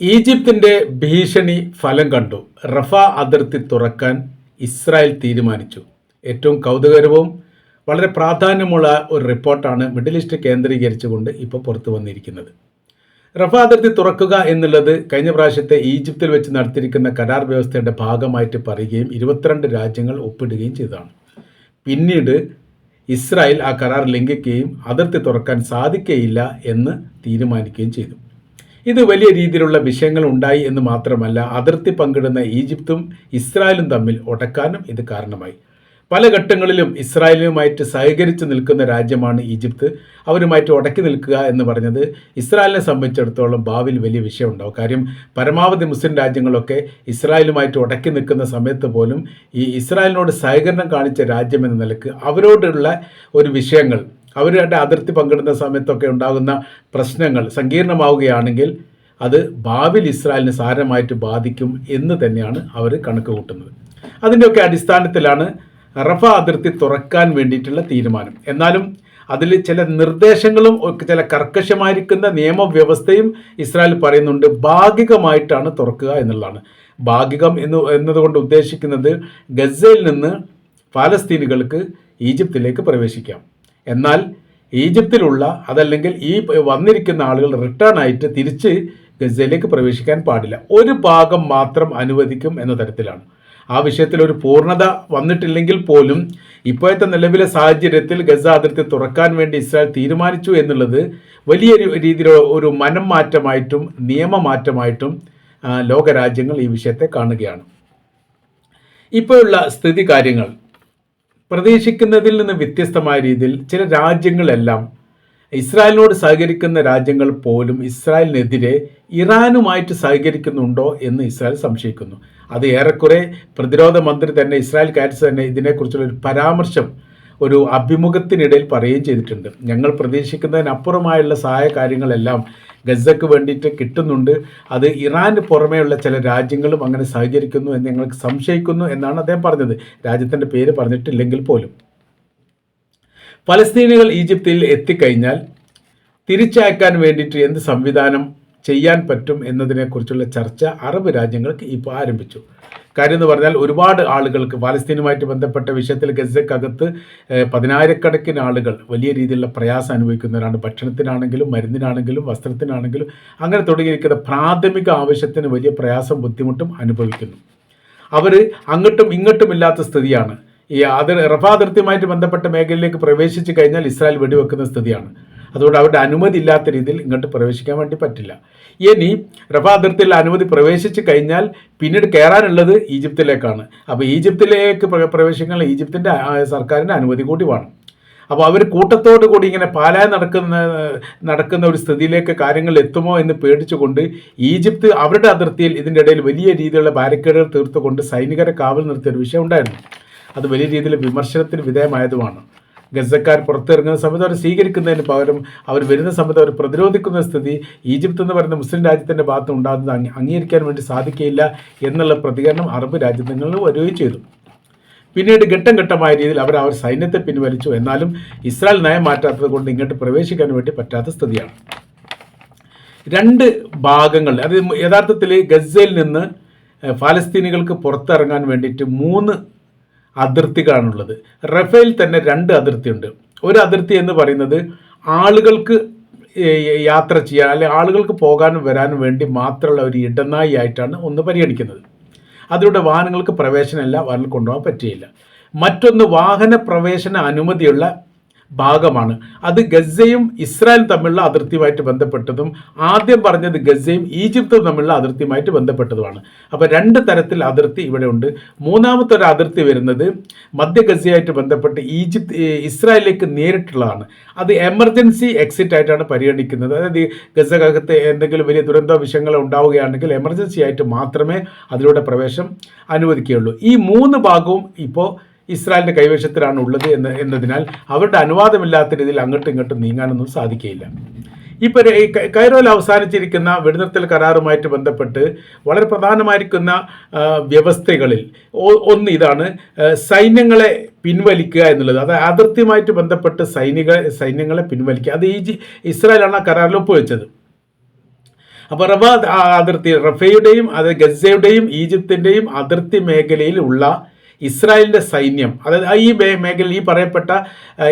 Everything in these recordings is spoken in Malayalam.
ഈജിപ്തിന്റെ ഭീഷണി ഫലം കണ്ടു. റഫ അതിർത്തി തുറക്കാൻ ഇസ്രായേൽ തീരുമാനിച്ചു. ഏറ്റവും കൗതുകരവും വളരെ പ്രാധാന്യമുള്ള ഒരു റിപ്പോർട്ടാണ് മിഡിൽ ഈസ്റ്റ് കേന്ദ്രീകരിച്ചുകൊണ്ട് ഇപ്പോൾ പുറത്തു വന്നിരിക്കുന്നത്. റഫ അതിർത്തി തുറക്കുക എന്നുള്ളത് കഴിഞ്ഞ പ്രാവശ്യത്തെ ഈജിപ്തിൽ വെച്ച് നടത്തിയിരിക്കുന്ന കരാർ വ്യവസ്ഥയുടെ ഭാഗമായിട്ട് പറയുകയും ഇരുപത്തിരണ്ട് രാജ്യങ്ങൾ ഒപ്പിടുകയും ചെയ്തതാണ്. പിന്നീട് ഇസ്രായേൽ ആ കരാർ ലംഘിക്കുകയും അതിർത്തി തുറക്കാൻ സാധിക്കുകയില്ല എന്ന് തീരുമാനിക്കുകയും ചെയ്തു. ഇത് വലിയ രീതിയിലുള്ള വിഷയങ്ങൾ ഉണ്ടായി എന്ന് മാത്രമല്ല അതിർത്തി പങ്കിടുന്ന ഈജിപ്തും ഇസ്രായേലും തമ്മിൽ ഒടക്കാനും ഇത് കാരണമായി. പല ഘട്ടങ്ങളിലും ഇസ്രായേലുമായിട്ട് സഹകരിച്ച് നിൽക്കുന്ന രാജ്യമാണ് ഈജിപ്ത്. അവരുമായിട്ട് ഉടക്കി നിൽക്കുക എന്ന് പറഞ്ഞത് ഇസ്രായേലിനെ സംബന്ധിച്ചിടത്തോളം ഭാവിയിൽ വലിയ വിഷയം ഉണ്ടാവും കാര്യം പരമാവധി മുസ്ലിം രാജ്യങ്ങളൊക്കെ ഇസ്രായേലുമായിട്ട് ഉടക്കി നിൽക്കുന്ന സമയത്ത് പോലും ഈ ഇസ്രായേലിനോട് സഹകരണം കാണിച്ച രാജ്യം എന്ന നിലയ്ക്ക് അവരോടുള്ള ഒരു വിഷയങ്ങൾ അവരുടെ അതിർത്തി പങ്കിടുന്ന സമയത്തൊക്കെ ഉണ്ടാകുന്ന പ്രശ്നങ്ങൾ സങ്കീർണമാവുകയാണെങ്കിൽ അത് ഭാവിയിൽ ഇസ്രായേലിനെ സാരമായിട്ട് ബാധിക്കും എന്ന് തന്നെയാണ് അവർ കണക്ക് കൂട്ടുന്നത്. അതിന്റെയൊക്കെ അടിസ്ഥാനത്തിലാണ് റഫ അതിർത്തി തുറക്കാൻ വേണ്ടിയിട്ടുള്ള തീരുമാനം. എന്നാലും അതിൽ ചില നിർദ്ദേശങ്ങളും ചില കർക്കശമായിരിക്കുന്ന നിയമവ്യവസ്ഥയും ഇസ്രായേൽ പറയുന്നുണ്ട് ഭാഗികമായിട്ടാണ് തുറക്കുക എന്നുള്ളതാണ്. ഭാഗികം എന്ന് എന്നതുകൊണ്ട് ഉദ്ദേശിക്കുന്നത് ഗസയിൽ നിന്ന് ഫലസ്തീനുകൾക്ക് ഈജിപ്തിലേക്ക് പ്രവേശിക്കാം. എന്നാൽ ഈജിപ്തിലുള്ള അതല്ലെങ്കിൽ ഈ വന്നിരിക്കുന്ന ആളുകൾ റിട്ടേൺ ആയിട്ട് തിരിച്ച് ഗസയിലേക്ക് പ്രവേശിക്കാൻ പാടില്ല. ഒരു ഭാഗം മാത്രം അനുവദിക്കും എന്ന തരത്തിലാണ്. ആ വിഷയത്തിൽ ഒരു പൂർണത വന്നിട്ടില്ലെങ്കിൽ പോലും ഇപ്പോഴത്തെ നിലവിലെ സാഹചര്യത്തിൽ ഗസ അതിർത്തി തുറക്കാൻ വേണ്ടി ഇസ്രായേൽ തീരുമാനിച്ചു എന്നുള്ളത് വലിയ രീതിയിലുള്ള ഒരു മനം മാറ്റമായിട്ടും നിയമമാറ്റമായിട്ടും ലോകരാജ്യങ്ങൾ ഈ വിഷയത്തെ കാണുകയാണ്. ഇപ്പോഴുള്ള സ്ഥിതി കാര്യങ്ങൾ. പ്രതീക്ഷിക്കുന്നതിൽ നിന്ന് വ്യത്യസ്തമായ രീതിയിൽ ചില രാജ്യങ്ങളെല്ലാം ഇസ്രായേലിനോട് സഹകരിക്കുന്ന രാജ്യങ്ങൾ പോലും ഇസ്രായേലിനെതിരെ ഇറാനുമായിട്ട് സഹകരിക്കുന്നുണ്ടോ എന്ന് ഇസ്രായേൽ സംശയിക്കുന്നു. അത് ഏറെക്കുറെ പ്രതിരോധ മന്ത്രി തന്നെ ഇസ്രായേൽ കാറ്റ്സ് തന്നെ ഇതിനെക്കുറിച്ചുള്ള ഒരു പരാമർശം ഒരു അഭിമുഖത്തിനിടയിൽ പറയുകയും ചെയ്തിട്ടുണ്ട്. ഞങ്ങൾ പ്രതീക്ഷിക്കുന്നതിനപ്പുറമായുള്ള സഹായ കാര്യങ്ങളെല്ലാം ഗസക്ക് വേണ്ടിയിട്ട് കിട്ടുന്നുണ്ട്. അത് ഇറാന് പുറമേയുള്ള ചില രാജ്യങ്ങളും അങ്ങനെ സഹകരിക്കുന്നു എന്ന് ഞങ്ങൾക്ക് സംശയിക്കുന്നു എന്നാണ് അദ്ദേഹം പറഞ്ഞത്. രാജ്യത്തിന്റെ പേര് പറഞ്ഞിട്ടില്ലെങ്കിൽ പോലും. ഫലസ്തീനികൾ ഈജിപ്തിൽ എത്തിക്കഴിഞ്ഞാൽ തിരിച്ചയക്കാൻ വേണ്ടിയിട്ട് എന്ത് സംവിധാനം ചെയ്യാൻ പറ്റും എന്നതിനെക്കുറിച്ചുള്ള ചർച്ച അറബ് രാജ്യങ്ങൾക്ക് ഇപ്പോൾ ആരംഭിച്ചു. കാര്യം എന്ന് പറഞ്ഞാൽ ഒരുപാട് ആളുകൾക്ക് പാലസ്തീനുമായിട്ട് ബന്ധപ്പെട്ട വിഷയത്തിൽ ഗസക്കകത്ത് പതിനായിരക്കണക്കിന് ആളുകൾ വലിയ രീതിയിലുള്ള പ്രയാസം അനുഭവിക്കുന്നവരാണ്. ഭക്ഷണത്തിനാണെങ്കിലും മരുന്നിനാണെങ്കിലും വസ്ത്രത്തിനാണെങ്കിലും അങ്ങനെ തുടങ്ങിയിരിക്കുന്ന പ്രാഥമിക ആവശ്യത്തിന് വലിയ പ്രയാസം ബുദ്ധിമുട്ടും അനുഭവിക്കുന്നു. അവർ അങ്ങോട്ടും ഇങ്ങോട്ടും ഇല്ലാത്ത സ്ഥിതിയാണ്. ഈ അതിർ റഫ അതിർത്തിയുമായിട്ട് ബന്ധപ്പെട്ട മേഖലയിലേക്ക് പ്രവേശിച്ചു കഴിഞ്ഞാൽ ഇസ്രായേൽ വെടിവെക്കുന്ന സ്ഥിതിയാണ്. അതുകൊണ്ട് അവരുടെ അനുമതി ഇല്ലാത്ത രീതിയിൽ ഇങ്ങോട്ട് പ്രവേശിക്കാൻ വേണ്ടി പറ്റില്ല. ഇനി റഫ അതിർത്തിയിൽ അനുമതി പ്രവേശിച്ച് കഴിഞ്ഞാൽ പിന്നീട് കയറാനുള്ളത് ഈജിപ്തിലേക്കാണ്. അപ്പോൾ ഈജിപ്തിലേക്ക് പ്രവേശിക്കാൻ ഈജിപ്തിന്റെ സർക്കാരിന്റെ അനുമതി കൂടി വേണം. അപ്പോൾ അവർ കൂട്ടത്തോടു കൂടി ഇങ്ങനെ പാലായ നടക്കുന്ന നടക്കുന്ന ഒരു സ്ഥിതിയിലേക്ക് കാര്യങ്ങൾ എത്തുമോ എന്ന് പേടിച്ചുകൊണ്ട് ഈജിപ്ത് അവരുടെ അതിർത്തിയിൽ ഇതിന്റെ ഇടയിൽ വലിയ രീതിയിലുള്ള ബാരിക്കേഡുകൾ തീർത്തുകൊണ്ട് സൈനികരെ കാവൽ നിർത്തിയ ഒരു വിഷയം ഉണ്ടായിരുന്നു. അത് വലിയ രീതിയിൽ വിമർശനത്തിന് വിധേയമായതുമാണ് ഗസക്കാർ പുറത്തിറങ്ങുന്ന സമയത്ത് അവർ സ്വീകരിക്കുന്നതിന് പകരം അവർ വരുന്ന സമയത്ത് അവർ പ്രതിരോധിക്കുന്ന സ്ഥിതി ഈജിപ്ത് എന്ന് പറയുന്ന മുസ്ലിം രാജ്യത്തിന്റെ ഭാഗത്ത് ഉണ്ടാകുന്നത് അംഗീകരിക്കാൻ വേണ്ടി സാധിക്കില്ല എന്നുള്ള പ്രതികരണം അറബ് രാജ്യങ്ങളിൽ വരികയും ചെയ്തു. പിന്നീട് ഘട്ടം ഘട്ടമായ രീതിയിൽ അവർ അവർ സൈന്യത്തെ പിൻവലിച്ചു. എന്നാലും ഇസ്രായേൽ നയം മാറ്റാത്തത് കൊണ്ട് ഇങ്ങോട്ട് പ്രവേശിക്കാൻ വേണ്ടി പറ്റാത്ത സ്ഥിതിയാണ്. രണ്ട് ഭാഗങ്ങൾ അത് യഥാർത്ഥത്തിൽ ഗസയിൽ നിന്ന് ഫലസ്തീനികൾക്ക് പുറത്തിറങ്ങാൻ വേണ്ടിയിട്ട് മൂന്ന് അതിർത്തികളാണുള്ളത് റഫേൽ തന്നെ രണ്ട് അതിർത്തിയുണ്ട്. ഒരു അതിർത്തി എന്ന് പറയുന്നത് ആളുകൾക്ക് യാത്ര ചെയ്യാൻ അല്ലെ ആളുകൾക്ക് പോകാനും വരാനും വേണ്ടി മാത്രമുള്ള ഒരു ഇടനായി ആയിട്ടാണ് ഒന്ന് പരിഗണിക്കുന്നത്. അതിലൂടെ വാഹനങ്ങൾക്ക് പ്രവേശനമില്ല വാഹനം കൊണ്ടുപോകാൻ പറ്റുകയില്ല മറ്റൊന്ന് വാഹന പ്രവേശന അനുമതിയുള്ള ഭാഗമാണ്. അത് ഗസയും ഇസ്രായേലും തമ്മിലുള്ള അതിർത്തിയുമായിട്ട് ബന്ധപ്പെട്ടതും ആദ്യം പറഞ്ഞത് ഗസയും ഈജിപ്തും തമ്മിലുള്ള അതിർത്തിയുമായിട്ട് ബന്ധപ്പെട്ടതുമാണ്. അപ്പോൾ രണ്ട് തരത്തിൽ അതിർത്തി ഇവിടെ ഉണ്ട്. മൂന്നാമത്തെ ഒരു അതിർത്തി വരുന്നത് മധ്യ ഗസയായിട്ട് ബന്ധപ്പെട്ട് ഈജിപ്ത് ഇസ്രായേലിലേക്ക് നേരിട്ടുള്ളതാണ്. അത് എമർജൻസി എക്സിറ്റ് ആയിട്ടാണ് പരിഗണിക്കുന്നത്. അതായത് ഗസകത്ത് എന്തെങ്കിലും വലിയ ദുരന്ത വിഷയങ്ങൾ ഉണ്ടാവുകയാണെങ്കിൽ എമർജൻസി ആയിട്ട് മാത്രമേ അതിലൂടെ പ്രവേശം അനുവദിക്കുകയുള്ളൂ. ഈ മൂന്ന് ഭാഗവും ഇപ്പോൾ ഇസ്രായേലിന്റെ കൈവശത്തിലാണ് ഉള്ളത് എന്ന് എന്നതിനാൽ അവരുടെ അനുവാദമില്ലാത്ത രീതിയിൽ അങ്ങോട്ടും ഇങ്ങോട്ടും നീങ്ങാനൊന്നും സാധിക്കുകയില്ല. ഇപ്പോൾ കൈറോയിൽ അവസാനിച്ചിരിക്കുന്ന വെടിനിർത്തൽ കരാറുമായിട്ട് ബന്ധപ്പെട്ട് വളരെ പ്രധാനമായിരിക്കുന്ന വ്യവസ്ഥകളിൽ ഒന്ന് ഇതാണ് സൈന്യങ്ങളെ പിൻവലിക്കുക എന്നുള്ളത്. അത് അതിർത്തിയുമായിട്ട് ബന്ധപ്പെട്ട് സൈനിക സൈന്യങ്ങളെ പിൻവലിക്കുക. അത് ഈ ഇസ്രായേലാണ് ആ കരാറിൽ ഒപ്പുവെച്ചത്. അപ്പോൾ റബ അതിർത്തി റഫയുടെയും അത് ഗസയുടെയും ഈജിപ്തിന്റെയും അതിർത്തി മേഖലയിൽ ഉള്ള ഇസ്രായേലിന്റെ സൈന്യം അതായത് ഈ മേ- മേഖല ഈ പറയപ്പെട്ട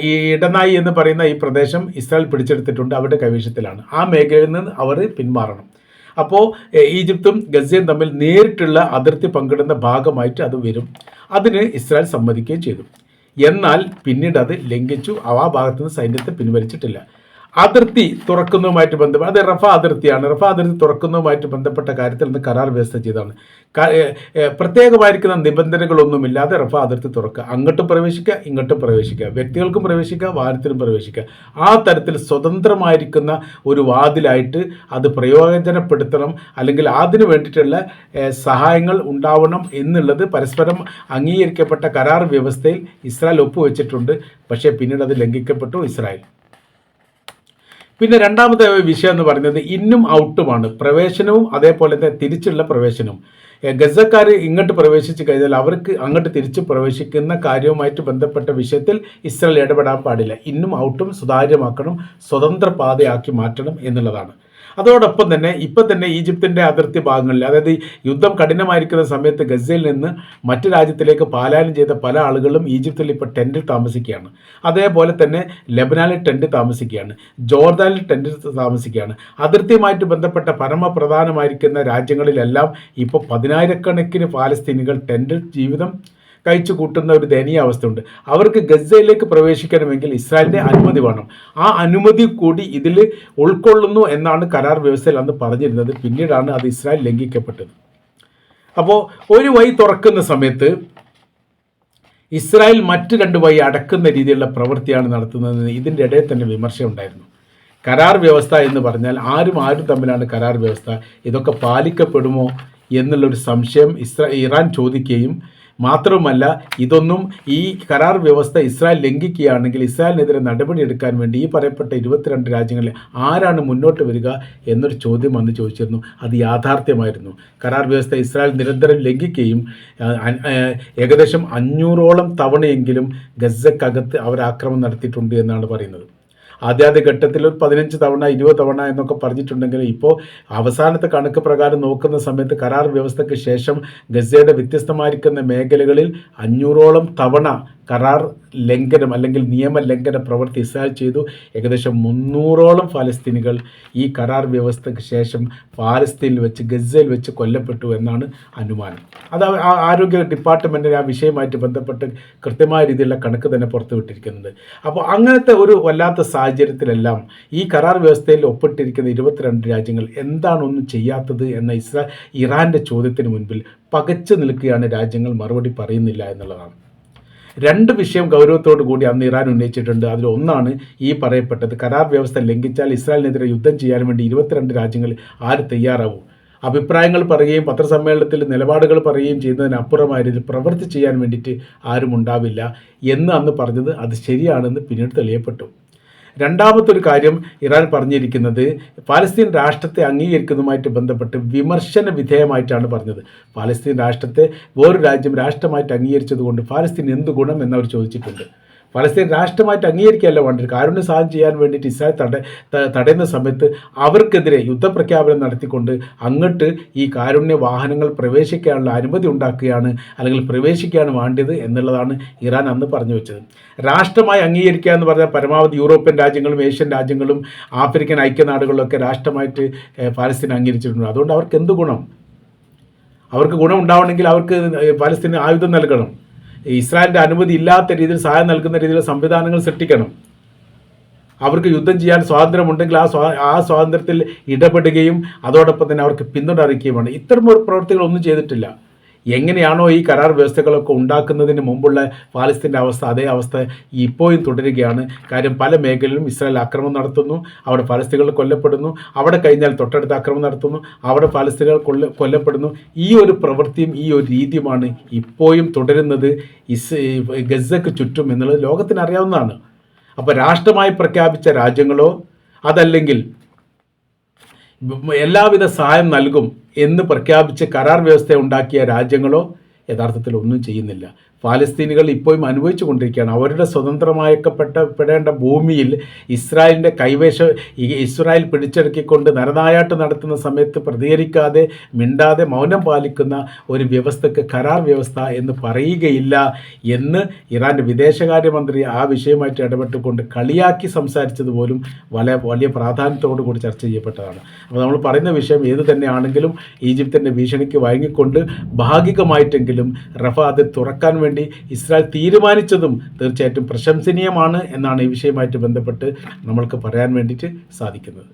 ഈ ഇടനായി എന്ന് പറയുന്ന ഈ പ്രദേശം ഇസ്രായേൽ പിടിച്ചെടുത്തിട്ടുണ്ട് അവരുടെ കൈവശത്തിലാണ്. ആ മേഖലയിൽ നിന്ന് അവർ പിന്മാറണം. അപ്പോൾ ഈജിപ്തും ഗസയും തമ്മിൽ നേരിട്ടുള്ള അതിർത്തി പങ്കിടുന്ന ഭാഗമായിട്ട് അത് വരും. അതിന് ഇസ്രായേൽ സമ്മതിക്കുകയും ചെയ്തു. എന്നാൽ പിന്നീട് അത് ലംഘിച്ചു. ആ ഭാഗത്തു നിന്ന് സൈന്യത്തെ പിൻവലിച്ചിട്ടില്ല. അതിർത്തി തുറക്കുന്നതുമായിട്ട് ബന്ധപ്പെട്ട് അത് റഫ അതിർത്തിയാണ്. റഫ അതിർത്തി തുറക്കുന്നതുമായിട്ട് ബന്ധപ്പെട്ട കാര്യത്തിൽ നിന്ന് കരാർ വ്യവസ്ഥ ചെയ്തതാണ്. പ്രത്യേകമായിരിക്കുന്ന നിബന്ധനകളൊന്നുമില്ലാതെ റഫ അതിർത്തി തുറക്കുക. അങ്ങോട്ടും പ്രവേശിക്കുക ഇങ്ങോട്ടും പ്രവേശിക്കുക. വ്യക്തികൾക്കും പ്രവേശിക്കുക വാഹനത്തിനും പ്രവേശിക്കുക. ആ തരത്തിൽ സ്വതന്ത്രമായിരിക്കുന്ന ഒരു വാതിലായിട്ട് അത് പ്രയോജനപ്പെടുത്തണം. അല്ലെങ്കിൽ അതിന് വേണ്ടിയിട്ടുള്ള സഹായങ്ങൾ ഉണ്ടാവണം എന്നുള്ളത് പരസ്പരം അംഗീകരിക്കപ്പെട്ട കരാർ വ്യവസ്ഥയിൽ ഇസ്രായേൽ ഒപ്പുവെച്ചിട്ടുണ്ട്. പക്ഷേ പിന്നീട് അത് ലംഘിക്കപ്പെട്ടു ഇസ്രായേൽ. പിന്നെ രണ്ടാമത്തെ വിഷയം എന്ന് പറയുന്നത് ഇന്നും ഔട്ടുമാണ്. പ്രവേശനവും അതേപോലെ തന്നെ തിരിച്ചുള്ള പ്രവേശനവും. ഗസക്കാർ ഇങ്ങോട്ട് പ്രവേശിച്ച് കഴിഞ്ഞാൽ അവർക്ക് അങ്ങോട്ട് തിരിച്ച് പ്രവേശിക്കുന്ന കാര്യവുമായിട്ട് ബന്ധപ്പെട്ട വിഷയത്തിൽ ഇസ്രായേൽ ഇടപെടാൻ പാടില്ല. ഇന്നും ഔട്ടും സുതാര്യമാക്കണം സ്വതന്ത്ര പാതയാക്കി മാറ്റണം എന്നുള്ളതാണ്. അതോടൊപ്പം തന്നെ ഇപ്പം തന്നെ ഈജിപ്തിന്റെ അതിർത്തി ഭാഗങ്ങളിൽ അതായത് യുദ്ധം കഠിനമായിരിക്കുന്ന സമയത്ത് ഗസയിൽ നിന്ന് മറ്റു രാജ്യത്തിലേക്ക് പാലായനം ചെയ്ത പല ആളുകളും ഈജിപ്തിൽ ഇപ്പോൾ ടെന്റിൽ താമസിക്കുകയാണ്. അതേപോലെ തന്നെ ലെബനാനിൽ ടെന്റ് താമസിക്കുകയാണ്. ജോർദാനിൽ ടെന്റിൽ താമസിക്കുകയാണ്. അതിർത്തിയുമായിട്ട് ബന്ധപ്പെട്ട പരമപ്രധാനമായിരിക്കുന്ന രാജ്യങ്ങളിലെല്ലാം ഇപ്പോൾ പതിനായിരക്കണക്കിന് പാലസ്തീനികൾ ടെന്റിൽ ജീവിതം കഴിച്ചു കൂട്ടുന്ന ഒരു ദയനീയ അവസ്ഥയുണ്ട്. അവർക്ക് ഗസയിലേക്ക് പ്രവേശിക്കണമെങ്കിൽ ഇസ്രായേലിന്റെ അനുമതി വേണം. ആ അനുമതി കൂടി ഇതിൽ ഉൾക്കൊള്ളുന്നു എന്നാണ് കരാർ വ്യവസ്ഥയിൽ അന്ന് പറഞ്ഞിരുന്നത്. പിന്നീടാണ് അത് ഇസ്രായേൽ ലംഘിക്കപ്പെട്ടത്. അപ്പോൾ ഒരു വഴി തുറക്കുന്ന സമയത്ത് ഇസ്രായേൽ മറ്റ് രണ്ട് വഴി അടക്കുന്ന രീതിയിലുള്ള പ്രവൃത്തിയാണ് നടത്തുന്നതെന്ന് ഇതിന്റെ ഇടയിൽ തന്നെ വിമർശനം ഉണ്ടായിരുന്നു കരാർ വ്യവസ്ഥ എന്ന് പറഞ്ഞാൽ ആരും ആരും തമ്മിലാണ് കരാർ വ്യവസ്ഥ. ഇതൊക്കെ പാലിക്കപ്പെടുമോ എന്നുള്ളൊരു സംശയം ഇസ്രാ ഇറാൻ ചോദിക്കുകയും മാത്രവുമല്ല ഇതൊന്നും ഈ കരാർ വ്യവസ്ഥ ഇസ്രായേൽ ലംഘിക്കുകയാണെങ്കിൽ ഇസ്രായേലിനെതിരെ നടപടിയെടുക്കാൻ വേണ്ടി ഈ പറയപ്പെട്ട ഇരുപത്തിരണ്ട് രാജ്യങ്ങളിൽ ആരാണ് മുന്നോട്ട് വരിക എന്നൊരു ചോദ്യം വന്ന് ചോദിച്ചിരുന്നു. അത് യാഥാർത്ഥ്യമായിരുന്നു. കരാർ വ്യവസ്ഥ ഇസ്രായേൽ നിരന്തരം ലംഘിക്കുകയും ഏകദേശം അഞ്ഞൂറോളം തവണയെങ്കിലും ഗസക്കകത്ത് അവർ ആക്രമണം നടത്തിയിട്ടുണ്ട് എന്നാണ് പറയുന്നത്. ആദ്യാദ്യ ഘട്ടത്തിൽ ഒരു പതിനഞ്ച് തവണ ഇരുപത് തവണ എന്നൊക്കെ പറഞ്ഞിട്ടുണ്ടെങ്കിൽ ഇപ്പോൾ അവസാനത്തെ കണക്ക് പ്രകാരം നോക്കുന്ന സമയത്ത് കരാർ വ്യവസ്ഥയ്ക്ക് ശേഷം ഗസയുടെ വ്യത്യസ്തമായിരിക്കുന്ന മേഖലകളിൽ അഞ്ഞൂറോളം തവണ കരാർ ലംഘനം അല്ലെങ്കിൽ നിയമലംഘന പ്രവൃത്തി ഇസ്രായേൽ ചെയ്തു. ഏകദേശം മുന്നൂറോളം ഫലസ്തീനികൾ ഈ കരാർ വ്യവസ്ഥയ്ക്ക് ശേഷം ഫാലസ്തീനിൽ വെച്ച് ഗസയിൽ വെച്ച് കൊല്ലപ്പെട്ടു എന്നാണ് അനുമാനം. അത് ആരോഗ്യ ഡിപ്പാർട്ട്മെന്റിന് ആ വിഷയമായിട്ട് ബന്ധപ്പെട്ട് കൃത്യമായ രീതിയിലുള്ള കണക്ക് തന്നെ പുറത്തുവിട്ടിരിക്കുന്നത്. അപ്പോൾ അങ്ങനത്തെ ഒരു വല്ലാത്ത സാഹചര്യത്തിലെല്ലാം ഈ കരാർ വ്യവസ്ഥയിൽ ഒപ്പിട്ടിരിക്കുന്ന ഇരുപത്തിരണ്ട് രാജ്യങ്ങൾ എന്താണ് ഒന്നും ചെയ്യാത്തത് എന്ന ഇസ്രാ ഇറാന്റെ ചോദ്യത്തിന് മുൻപിൽ പകച്ചു നിൽക്കുകയാണ് രാജ്യങ്ങൾ മറുപടി പറയുന്നില്ല എന്നുള്ളതാണ്. രണ്ട് വിഷയം ഗൗരവത്തോടു കൂടി അന്ന് ഇറാൻ ഉന്നയിച്ചിട്ടുണ്ട്. അതിലൊന്നാണ് ഈ പറയപ്പെട്ടത് കരാർ വ്യവസ്ഥ ലംഘിച്ചാൽ ഇസ്രായേലിനെതിരെ യുദ്ധം ചെയ്യാൻ വേണ്ടി ഇരുപത്തിരണ്ട് രാജ്യങ്ങൾ ആര് തയ്യാറാവും? അഭിപ്രായങ്ങൾ പറയുകയും പത്രസമ്മേളനത്തിൽ നിലപാടുകൾ പറയുകയും ചെയ്യുന്നതിനപ്പുറമായിരുന്നു പ്രവർത്തി ചെയ്യാൻ വേണ്ടിയിട്ട് ആരും ഉണ്ടാവില്ല എന്ന് അന്ന് പറഞ്ഞത് അത് ശരിയാണെന്ന് പിന്നീട് തെളിയപ്പെട്ടു. രണ്ടാമത്തൊരു കാര്യം ഇറാൻ പറഞ്ഞിരിക്കുന്നത് പാലസ്തീൻ രാഷ്ട്രത്തെ അംഗീകരിക്കുന്നതുമായിട്ട് ബന്ധപ്പെട്ട് വിമർശന വിധേയമായിട്ടാണ് പറഞ്ഞത്. പാലസ്തീൻ രാഷ്ട്രത്തെ വേറൊരു രാജ്യം രാഷ്ട്രമായിട്ട് അംഗീകരിച്ചതുകൊണ്ട് പാലസ്തീൻ എന്ത് ഗുണം എന്നവർ ചോദിച്ചിട്ടുണ്ട്. പലസ്തീൻ രാഷ്ട്രമായിട്ട് അംഗീകരിക്കുകയല്ല വേണ്ടത്. കാരുണ്യ സഹായം ചെയ്യാൻ വേണ്ടിയിട്ട് ഇസ്രായേൽ തട തടയുന്ന സമയത്ത് അവർക്കെതിരെ യുദ്ധപ്രഖ്യാപനം നടത്തിക്കൊണ്ട് അങ്ങോട്ട് ഈ കാരുണ്യ വാഹനങ്ങൾ പ്രവേശിക്കാനുള്ള അനുമതി ഉണ്ടാക്കുകയാണ് അല്ലെങ്കിൽ പ്രവേശിക്കുകയാണ് വേണ്ടത് എന്നുള്ളതാണ് ഇറാൻ അന്ന് പറഞ്ഞു വെച്ചത്. രാഷ്ട്രമായി അംഗീകരിക്കുക എന്ന് പറഞ്ഞാൽ പരമാവധി യൂറോപ്യൻ രാജ്യങ്ങളും ഏഷ്യൻ രാജ്യങ്ങളും ആഫ്രിക്കൻ ഐക്യനാടുകളിലൊക്കെ രാഷ്ട്രമായിട്ട് പാലസ്തീൻ അംഗീകരിച്ചിട്ടുണ്ട്. അതുകൊണ്ട് അവർക്ക് എന്ത് ഗുണം? അവർക്ക് ഗുണം ഉണ്ടാവണമെങ്കിൽ അവർക്ക് പാലസ്തീന് ആയുധം നൽകണം. ഇസ്രായേലിന്റെ അനുമതി ഇല്ലാത്ത രീതിയിൽ സഹായം നൽകുന്ന രീതിയിലുള്ള സംവിധാനങ്ങൾ സൃഷ്ടിക്കണം. അവർക്ക് യുദ്ധം ചെയ്യാൻ സ്വാതന്ത്ര്യമുണ്ടെങ്കിൽ ആ സ്വാ ആ സ്വാതന്ത്ര്യത്തിൽ ഇടപെടുകയും അതോടൊപ്പം തന്നെ അവർക്ക് പിന്തുണ അറിയിക്കുകയുമാണ്. ഇത്തരം ഒരു പ്രവർത്തികളൊന്നും ചെയ്തിട്ടില്ല. എങ്ങനെയാണോ ഈ കരാർ വ്യവസ്ഥകളൊക്കെ ഉണ്ടാക്കുന്നതിന് മുമ്പുള്ള പാലസ്തീന്റെ അവസ്ഥ അതേ അവസ്ഥ ഇപ്പോഴും തുടരുകയാണ്. കാര്യം പല മേഖലയിലും ഇസ്രായേൽ ആക്രമണം നടത്തുന്നു അവിടെ പാലസ്തീനുകൾ കൊല്ലപ്പെടുന്നു അവിടെ കഴിഞ്ഞാൽ തൊട്ടടുത്ത് ആക്രമണം നടത്തുന്നു അവിടെ പാലസ്തീനുകൾ കൊല്ല കൊല്ലപ്പെടുന്നു. ഈ ഒരു പ്രവൃത്തിയും ഈ ഒരു രീതിയുമാണ് ഇപ്പോഴും തുടരുന്നത് ഇസ് ഗസക്ക് ചുറ്റും എന്നുള്ളത് ലോകത്തിന് അറിയാവുന്നതാണ്. അപ്പോൾ രാഷ്ട്രമായി പ്രഖ്യാപിച്ച രാജ്യങ്ങളോ അതല്ലെങ്കിൽ എല്ലാവിധ സഹായം നൽകും എന്ന് പ്രഖ്യാപിച്ച് കരാർ വ്യവസ്ഥ ഉണ്ടാക്കിയ രാജ്യങ്ങളോ യഥാർത്ഥത്തിൽ ഒന്നും ചെയ്യുന്നില്ല. ഫാലസ്തീനികൾ ഇപ്പോഴും അനുഭവിച്ചു കൊണ്ടിരിക്കുകയാണ്. അവരുടെ സ്വതന്ത്രമാക്കപ്പെട്ട പെടേണ്ട ഭൂമിയിൽ ഇസ്രായേലിന്റെ കൈവശം ഇസ്രായേൽ പിടിച്ചെടുക്കിക്കൊണ്ട് നരനായാട്ട് നടത്തുന്ന സമയത്ത് പ്രതികരിക്കാതെ മിണ്ടാതെ മൗനം പാലിക്കുന്ന ഒരു വ്യവസ്ഥക്ക് കരാർ വ്യവസ്ഥ എന്ന് പറയുകയില്ല എന്ന് ഇറാന്റെ വിദേശകാര്യമന്ത്രി ആ വിഷയമായിട്ട് ഇടപെട്ടുകൊണ്ട് കളിയാക്കി സംസാരിച്ചത് പോലും വലിയ വലിയ പ്രാധാന്യത്തോടു കൂടി ചർച്ച ചെയ്യപ്പെട്ടതാണ്. അപ്പോൾ നമ്മൾ പറയുന്ന വിഷയം ഏത് തന്നെയാണെങ്കിലും ഈജിപ്തിന്റെ ഭീഷണിക്ക് വഴങ്ങിക്കൊണ്ട് ഭാഗികമായിട്ടെങ്കിലും റഫ അത് തുറക്കാൻ വേണ്ടി ഇസ്രായേൽ തീരുമാനിച്ചതും തീർച്ചയായിട്ടും പ്രശംസനീയമാണ് എന്നാണ് ഈ വിഷയമായിട്ട് ബന്ധപ്പെട്ട് നമ്മൾക്ക് പറയാൻ വേണ്ടിയിട്ട് സാധിക്കുന്നത്.